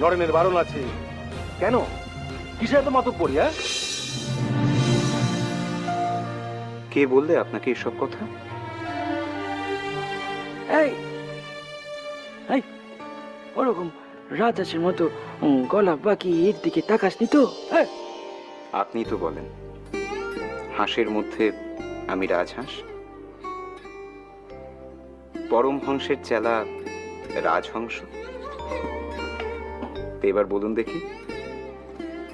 নরেনের বারণ আছে। কেন? কিসে এত মাতক পড়ি হ্যাঁ? কে বললে আপনাকে এসব কথা? এই এই ওরকম রাজাসের মতো উম, গলা বাকি এর দিকে তাকাসনি তো হ্যাঁ? আপনি তো বলেন হাঁসের মধ্যে আমি রাজহাঁস? পরমহংসের চেলা রাজহংস? তো এবার বলুন দেখি।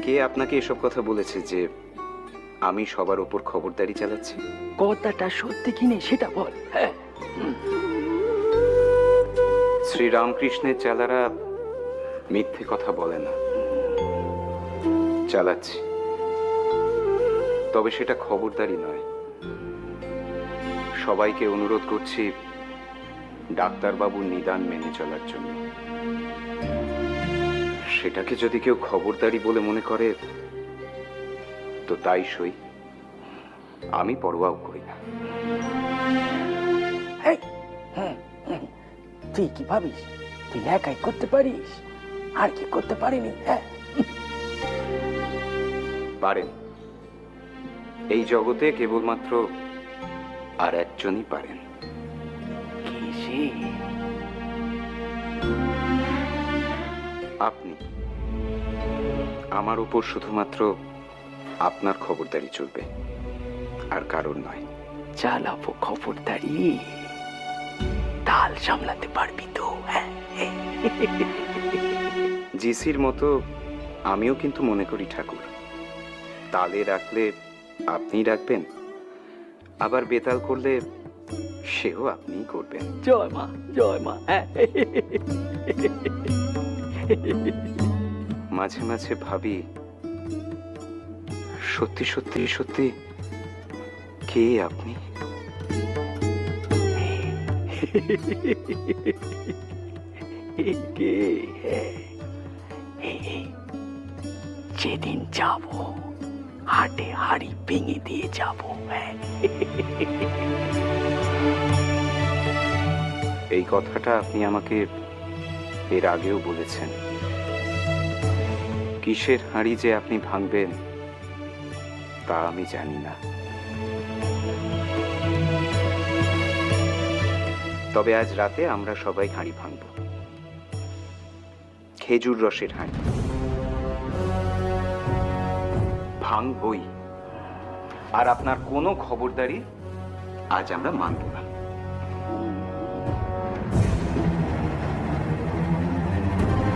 কে আপনাকে এসব কথা বলেছে যে আমি সবার ওপর খবরদারি চালাচ্ছি? কথাটা সত্যি কিনে সেটা বল। হ্যাঁ। শ্রীরামকৃষ্ণের চেলারা মিথ্যে কথা বলে না। চালাচ্ছি। তবে সেটা খবরদারি নয়। সবাইকে অনুরোধ করছি ডাক্তারবাবুর নিদান মেনে চলার জন্য। সেটাকে যদি কেউ খবরদারি বলে মনে করে তো তাই সই। আমি পরোয়াও করি না। তুই কি ভাবিস? তুই একাই করতে পারিস? আর কি করতে পারিনি হ্যাঁ? পারেন। এই জগতে কেবলমাত্র আর একজনই পারেন। কি আপনি। আমার উপর শুধুমাত্র আপনার খবরদারি চলবে আর কারণ নয়। চালাবো খবরদারি। তাল সামলাতে পারবি তো হ্যাঁ? জিসির মতো আমিও কিন্তু মনে করি ঠাকুর। তালে রাখলে আপনিই রাখবেন আবার বেতাল করলে সেও আপনিই করবেন। জয় মা জয় মা হ্যাঁ। মাঝে মাঝে ভাবি সত্যি সত্যি সত্যি কে আপনি? কে? যেদিন যাব হাটে হাড়ি ভেঙে দিয়ে যাব হ্যাঁ। এই কথাটা আপনি আমাকে এর আগেও বলেছেন। কিসের হাঁড়ি যে আপনি ভাঙবেন, তা আমি জানি না। তবে আজ রাতে আমরা সবাই হাঁড়ি ভাঙব। খেজুর রসের হাঁড়ি। ভাঙবই। আর আপনার কোনো খবরদারি আজ আমরা মানব না।